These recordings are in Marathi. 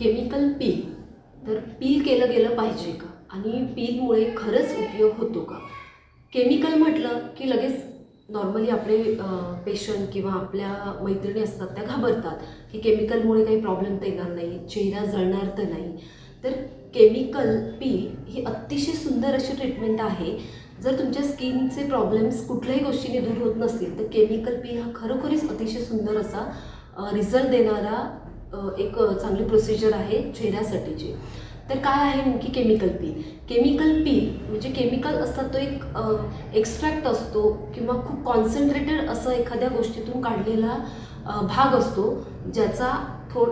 Chemical peel. तर पील केलं गेलं पाहिजे का? आणि पीलमुळे खरंच उपयोग होतो का? केमिकल म्हटलं की लगेच नॉर्मली आपले पेशंट किंवा आपल्या मैत्रिणी असतात त्या घाबरतात की केमिकलमुळे काही प्रॉब्लेम तर येणार नाही चेहरा जळणार तर नाही. तर केमिकल पील ही अतिशय सुंदर अशी ट्रीटमेंट आहे. जर तुमच्या स्किनचे प्रॉब्लेम्स कुठल्याही गोष्टीने दूर होत नसतील तर केमिकल पील हा खरोखरीच अतिशय सुंदर असा रिझल्ट देणारा एक चांगली प्रोसिजर आहे चेहऱ्यासाठीची. तर काय आहे नेमकी केमिकल पील केमिकल पील म्हणजे केमिकल असतात तो एक एक्स्ट्रॅक्ट असतो किंवा खूप कॉन्सन्ट्रेटेड असं एखाद्या गोष्टीतून काढलेला भाग असतो ज्याचा थो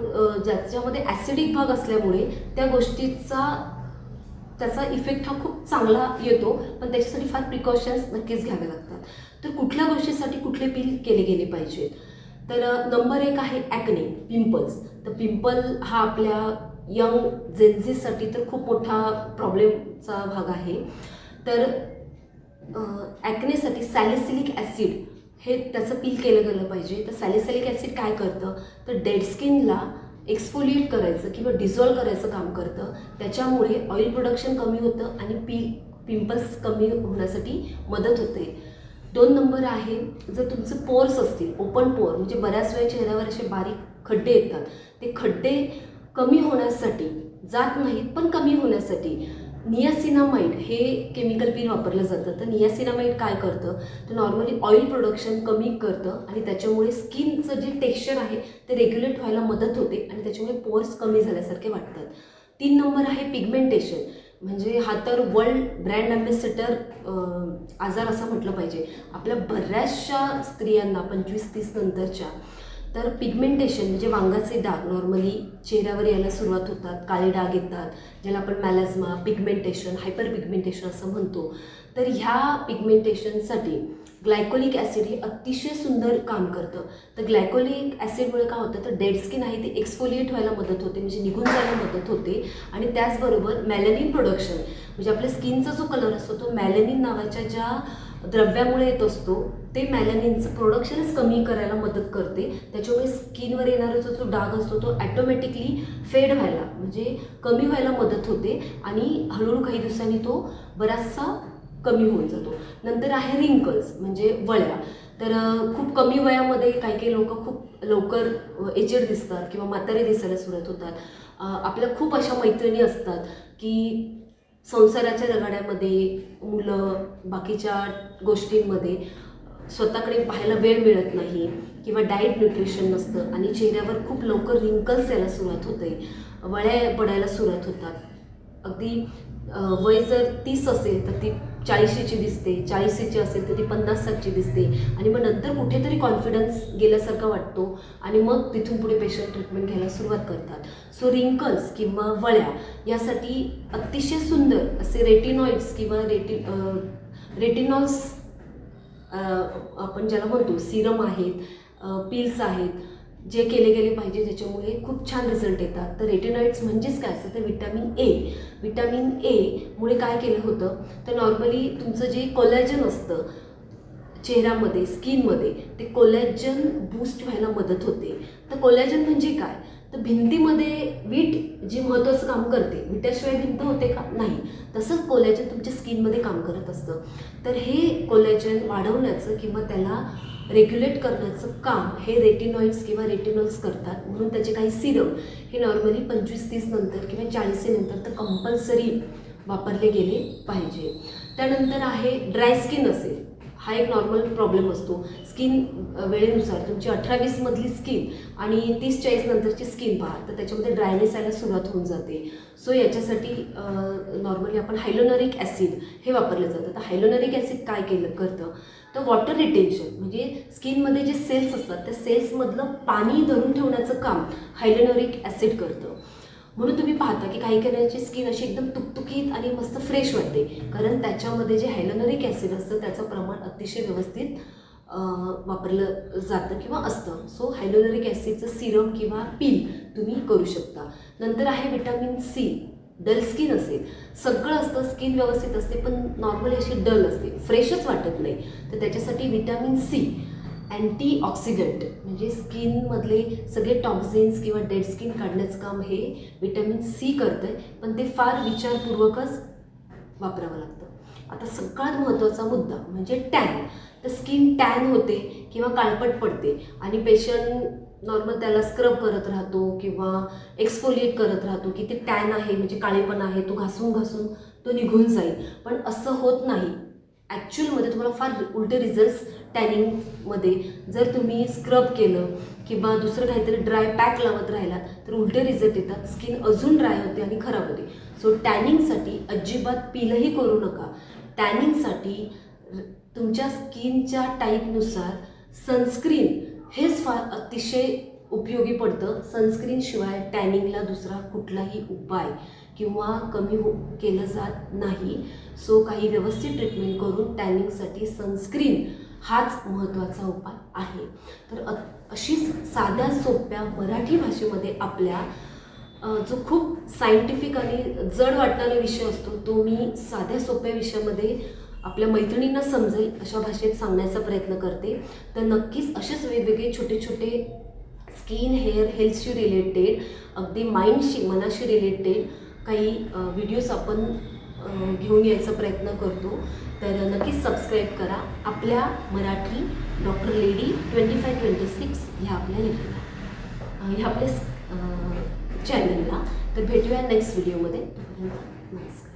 ज्याच्यामध्ये ॲसिडिक भाग असल्यामुळे त्या गोष्टीचा त्याचा इफेक्ट हा खूप चांगला येतो पण त्याच्यासाठी फार प्रिकॉशन्स नक्कीच घ्यावे लागतात. तर कुठल्या गोष्टीसाठी कुठले पील केले गेले पाहिजेत? तर नंबर एक आहे ॲक्ने पिंपल्स तर पिंपल हा आपल्या यंग जेन्झीसाठी तर खूप मोठा प्रॉब्लेमचा भाग आहे. तर ॲकनेसाठी सॅलिसिलिक ॲसिड हे त्याचं पील केलं गेलं पाहिजे. तर सॅलिसिलिक ॲसिड काय करतं? तर डेड स्किनला एक्सफोलिएट करायचं किंवा डिझॉल्व करायचं काम करतं. त्याच्यामुळे ऑइल प्रोडक्शन कमी होतं आणि पी पिंपल्स कमी होण्यासाठी मदत होते. दोन नंबर आहे जर तुमचे पोर्स असतील ओपन पोअर म्हणजे बऱ्याच वेळा चेहऱ्यावर असे बारीक खड्डे येतात. ते खड्डे कमी होण्यासाठी जात नाहीत पण कमी होण्यासाठी नियासिनामाईड हे केमिकल पिन वापरलं जातं. तर नियासिनामाईड काय करतं? तर नॉर्मली ऑइल प्रोडक्शन कमी करतं आणि त्याच्यामुळे स्किनचं जे टेक्स्चर आहे ते रेग्युलेट व्हायला मदत होते आणि त्याच्यामुळे पोर्स कमी झाल्यासारखे वाटतात. तीन नंबर आहे पिगमेंटेशन म्हणजे हा तर वर्ल्ड ब्रँड अम्बेसिडर आजार असं म्हटलं पाहिजे. आपल्या बऱ्याचशा स्त्रियांना पंचवीस तीस नंतरच्या तर पिगमेंटेशन म्हणजे वांगाचे डाग. नॉर्मली चेहऱ्यावर यायला सुरुवात होतात काळे डाग येतात ज्याला आपण मॅलाझ्मा पिगमेंटेशन हायपर पिगमेंटेशन असं म्हणतो. तर ह्या पिगमेंटेशनसाठी ग्लायकोलिक ॲसिड हे अतिशय सुंदर काम करतं. तर ग्लायकोलिक ॲसिडमुळे काय होतं? तर डेड स्किन आहे ते एक्सफोलिएट व्हायला मदत होते म्हणजे निघून जायला मदत होते. आणि त्याचबरोबर मॅलेनिन प्रोडक्शन म्हणजे आपल्या स्किनचा जो कलर असतो तो मॅलेनिन नावाच्या ज्या द्रव्यामुळे येत असतो ते मॅलेनिनचं प्रोडक्शनच कमी करायला मदत करते. त्याच्यामुळे स्किनवर येणारा जो जो डाग असतो तो ॲटोमॅटिकली फेड व्हायला म्हणजे कमी व्हायला मदत होते. आणि हळूहळू काही दिवसांनी तो बराचसा कमी होऊन जातो. नंतर आहे रिंकल्स म्हणजे वळ्या. तर खूप कमी वयामध्ये काही काही लोक खूप लवकर एजेड दिसतात किंवा म्हातारे दिसायला सुरुवात होतात. आपल्या खूप अशा मैत्रिणी असतात की संसाराच्या रगाड्यामध्ये मुलं बाकीच्या गोष्टींमध्ये स्वतःकडे पाहायला वेळ मिळत नाही किंवा डाएट न्यूट्रिशन नसतं आणि चेहऱ्यावर खूप लवकर रिंकल्स यायला सुरुवात होते. वळ्या पडायला सुरुवात होतात. अगदी वय जर तीस असेल तर ती चाळीशीची दिसते चाळीशीची असेल तर ती पन्नास सातची दिसते. आणि मग नंतर कुठेतरी कॉन्फिडन्स गेल्यासारखा वाटतो. आणि मग तिथून पुढे पेशंट ट्रीटमेंट घ्यायला सुरुवात करतात. सो रिंकल्स किंवा वळ्या यासाठी अतिशय सुंदर असे रेटिनॉइड्स किंवा रेटि रेटिनॉल्स आपण ज्याला म्हणतो सिरम आहेत पिल्स आहेत. जे केले गेले पाहिजे ज्याच्यामुळे खूप छान रिझल्ट येतात. तर रेटिनॉइड्स म्हणजेच काय असतं? तर विटॅमिन ए विटॅमिन एमुळे काय केलं होतं? तर नॉर्मली तुमचं जे कोलॅजन असतं चेहऱ्यामध्ये स्किनमध्ये ते कोलॅजन बूस्ट व्हायला मदत होते. तर कोलॅजन म्हणजे काय? तर भिंतीमध्ये वीट जी महत्त्वाचं काम करते विटाशिवाय भिंत होते का? नाही. तसंच कोलॅजन तुमच्या स्किनमध्ये काम करत असतं. तर हे कोलॅजन वाढवण्याचं किंवा त्याला रेग्युलेट करण्याचं काम हे रेटिनॉइड्स किंवा रेटिनॉल्स करतात. म्हणून त्याचे काही सिरम हे नॉर्मली पंचवीस तीस नंतर किंवा चाळीसीनंतर तर कंपल्सरी वापरले गेले पाहिजे. त्यानंतर आहे ड्राय स्किन असेल. हा एक नॉर्मल प्रॉब्लेम असतो. स्किन वेळेनुसार तुमची अठरा वीसमधली स्किन आणि तीस चाळीस नंतरची स्किन पहा तर त्याच्यामध्ये ड्रायनेस यायला सुरुवात होऊन जाते. सो याच्यासाठी नॉर्मली आपण हायलोनरिक ॲसिड हे वापरलं जातं. तर हायलोनरिक ॲसिड काय केलं करतं? तर वॉटर रिटेन्शन म्हणजे स्किनमध्ये जे सेल्स असतात त्या सेल्समधलं पाणी धरून ठेवण्याचं काम हायलोनरिक ॲसिड करतं. म्हणून तुम्ही पाहता की काही काहींची स्किन अशी एकदम तुकतुकीत आणि मस्त फ्रेश वाटते. कारण त्याच्यामध्ये जे हायलोनरिक ॲसिड असतं त्याचं प्रमाण अतिशय व्यवस्थित वापरलं जातं किंवा असतं. सो हायलोनरिक ॲसिडचं सिरम किंवा पील तुम्ही करू शकता. नंतर आहे विटॅमिन सी डल स्किन असेल. सगळं असतं स्किन व्यवस्थित असते पण नॉर्मली अशी डल असते. फ्रेशच वाटत नाही. तर त्याच्यासाठी विटॅमिन सी अँटीऑक्सिडंट म्हणजे स्किनमधले सगळे टॉक्झिन्स किंवा डेड स्किन काढण्याचं काम हे विटॅमिन सी करतं आहे पण ते फार विचारपूर्वकच वापरावं लागतं. आता सगळ्यात महत्त्वाचा मुद्दा म्हणजे टॅन. तर स्किन टॅन होते किंवा काळपट पडते आणि पेशंट नॉर्मल त्याला स्क्रब करत राहतो किंवा एक्सफोलिएट करत राहतो की ते टॅन आहे म्हणजे काळेपण आहे तो घासून घासून तो निघून जाईल. पण असं होत नाही. ॲक्च्युअलमध्ये तुम्हाला फार उलटे रिझल्ट्स टॅनिंगमध्ये जर तुम्ही स्क्रब केलं किंवा दुसरं काहीतरी ड्राय पॅक लावत राहिला तर उलटे रिझल्ट येतात. स्किन अजून ड्राय होते आणि खराब होते. सो टॅनिंगसाठी अजिबात पिलही करू नका. टॅनिंगसाठी तुमच्या स्किनच्या टाईपनुसार सनस्क्रीन हेच फार अतिशय उपयोगी पडतं. सनस्क्रीनशिवाय टॅनिंगला दुसरा कुठलाही उपाय किंवा कमी हो केलं जात नाही. सो काही व्यवस्थित ट्रीटमेंट करून टॅनिंगसाठी सनस्क्रीन हाच महत्त्वाचा उपाय आहे. तर अशीच साध्या सोप्या मराठी भाषेमध्ये आपल्या जो खूप सायंटिफिक आणि जड वाटणारा विषय असतो तो मी साध्या सोप्या विषयामध्ये आपल्या मैत्रिणींना समजेल अशा भाषेत सांगण्याचा प्रयत्न करते. तर नक्कीच असेच वेगवेगळे छोटे छोटे स्किन हेअर हेल्थशी रिलेटेड अगदी माइंडशी मनाशी रिलेटेड काही व्हिडिओज आपण घेऊन यायचा प्रयत्न करतो. तर नक्कीच सबस्क्राईब करा. आपल्या Marathi doctor lady twenty five twenty six ह्या आपल्या लेडीला ह्या आपल्या चॅनलला तर भेटूया नेक्स्ट व्हिडिओमध्ये तोपर्यंत नमस्कार.